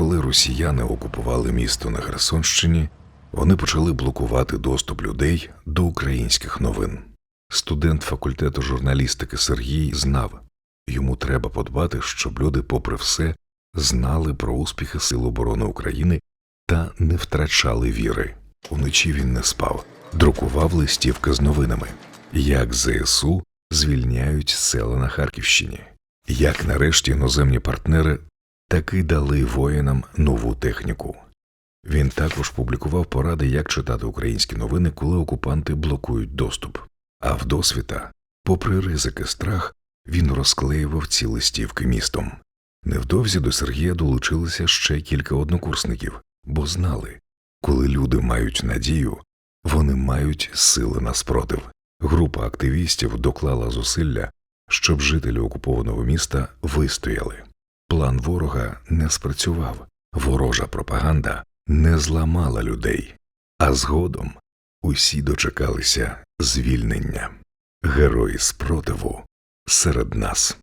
коли росіяни окупували місто на Херсонщині, вони почали блокувати доступ людей до українських новин. Студент факультету журналістики Сергій знав, йому треба подбати, щоб люди, попри все, знали про успіхи Сил оборони України та не втрачали віри. Уночі він не спав, друкував листівки з новинами, як ЗСУ звільняють села на Харківщині, як нарешті іноземні партнери таки дали воїнам нову техніку. Він також публікував поради, як читати українські новини, коли окупанти блокують доступ. А вдосвіта, попри ризики страх, він розклеював ці листівки містом. Невдовзі до Сергія долучилося ще кілька однокурсників, бо знали, коли люди мають надію, вони мають сили на спротив. Група активістів доклала зусилля, щоб жителі окупованого міста вистояли. План ворога не спрацював, ворожа пропаганда не зламала людей, а згодом усі дочекалися звільнення. Герої спротиву серед нас.